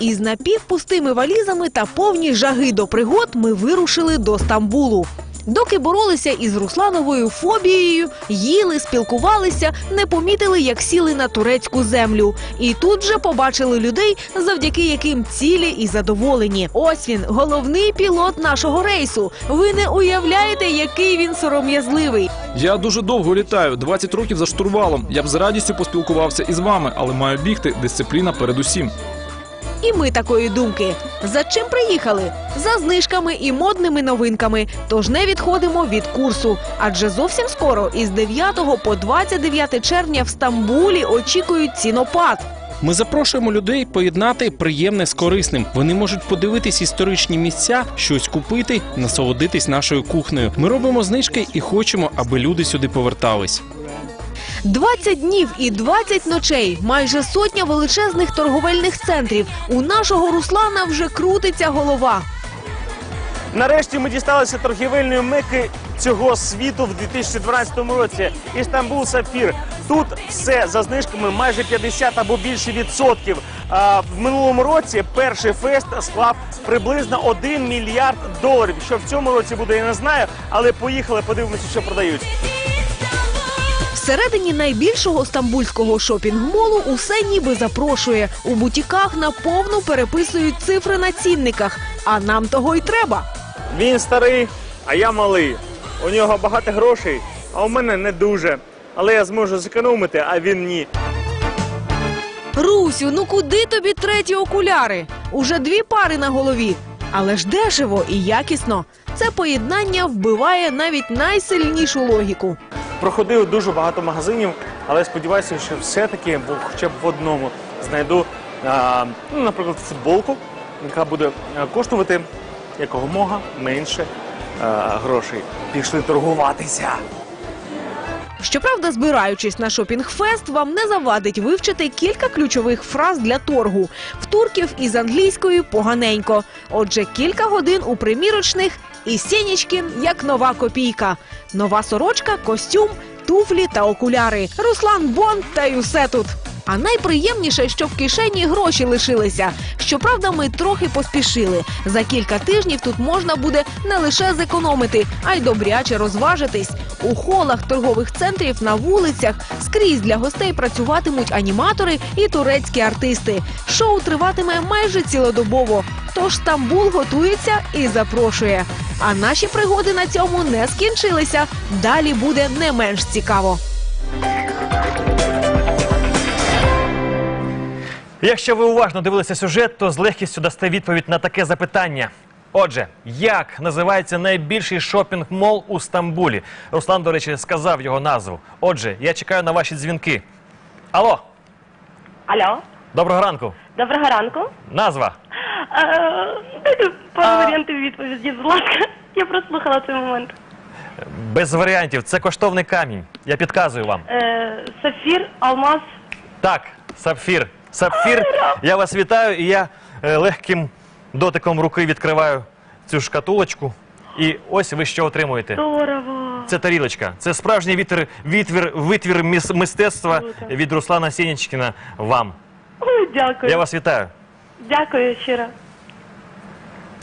Із напівпустими валізами та повні жаги до пригод ми вирушили до Стамбулу. Доки боролися із Руслановою фобією, їли, спілкувалися, не помітили, як сіли на турецьку землю. І тут же побачили людей, завдяки яким цілі і задоволені. Ось він, головний пілот нашого рейсу. Ви не уявляєте, який він сором'язливий. Я дуже довго літаю, 20 років за штурвалом. Я б з радістю поспілкувався із вами, але маю бігти. Дисципліна передусім. І ми такої думки. За чим приїхали? За знижками і модними новинками. Тож не відходимо від курсу. Адже зовсім скоро, із 9 по 29 червня в Стамбулі очікують цінопад. Ми запрошуємо людей поєднати приємне з корисним. Вони можуть подивитись історичні місця, щось купити, насолодитись нашою кухнею. Ми робимо знижки і хочемо, аби люди сюди повертались. 20 днів і 20 ночей, майже сотня величезних торговельних центрів. У нашого Руслана вже крутиться голова. Нарешті ми дісталися торгівельної меки цього світу в 2012 році. Істанбул Сафір. Тут все за знижками майже 50 або більше відсотків. А в минулому році перший фест склав приблизно 1 мільярд доларів. Що в цьому році буде, я не знаю, але поїхали, подивимося, що продають. Всередині найбільшого стамбульського шопінг-молу усе ніби запрошує. У бутіках наповну переписують цифри на цінниках. А нам того й треба. Він старий, а я малий. У нього багато грошей, а у мене не дуже. Але я зможу зекономити, а він ні. Русю, ну куди тобі треті окуляри? Уже дві пари на голові. Але ж дешево і якісно. Це поєднання вбиває навіть найсильнішу логіку. Проходив дуже багато магазинів, але сподіваюся, що все-таки хоча б в одному знайду, ну, наприклад, футболку, яка буде коштувати якомога менше грошей. Пішли торгуватися. Щоправда, збираючись на шопінг-фест, вам не завадить вивчити кілька ключових фраз для торгу. В турків із англійською поганенько. Отже, кілька годин у примірочних і Сєнічкін як нова копійка. Нова сорочка, костюм, туфлі та окуляри. Руслан Бонд та й усе тут. А найприємніше, що в кишені гроші лишилися. Щоправда, ми трохи поспішили. За кілька тижнів тут можна буде не лише зекономити, а й добряче розважитись. У холах торгових центрів на вулицях скрізь для гостей працюватимуть аніматори і турецькі артисти. Шоу триватиме майже цілодобово. Тож Стамбул готується і запрошує. А наші пригоди на цьому не скінчилися. Далі буде не менш цікаво. Якщо ви уважно дивилися сюжет, то з легкістю дасте відповідь на таке запитання. Отже, як називається найбільший шопінг-мол у Стамбулі? Руслан, до речі, сказав його назву. Отже, я чекаю на ваші дзвінки. Алло, Алло, доброго ранку. доброго ранку. Назва. Е, Дайте пару варіантів відповіді, будь ласка. Я прослухала цей момент. Без варіантів. Це коштовний камінь. Я підказую вам. Е, Сафір, алмаз. Так, сапфір. Сапфір. Я вас вітаю, і я е, легким дотиком руки відкриваю цю шкатулочку. І ось ви що отримуєте. Здорово. Це тарілочка. Це справжній вітер, витвір, витвір міс- мистецтва Круто. від Руслана Сінічкіна вам. Ой, Дякую. Я вас вітаю. Дякую щиро.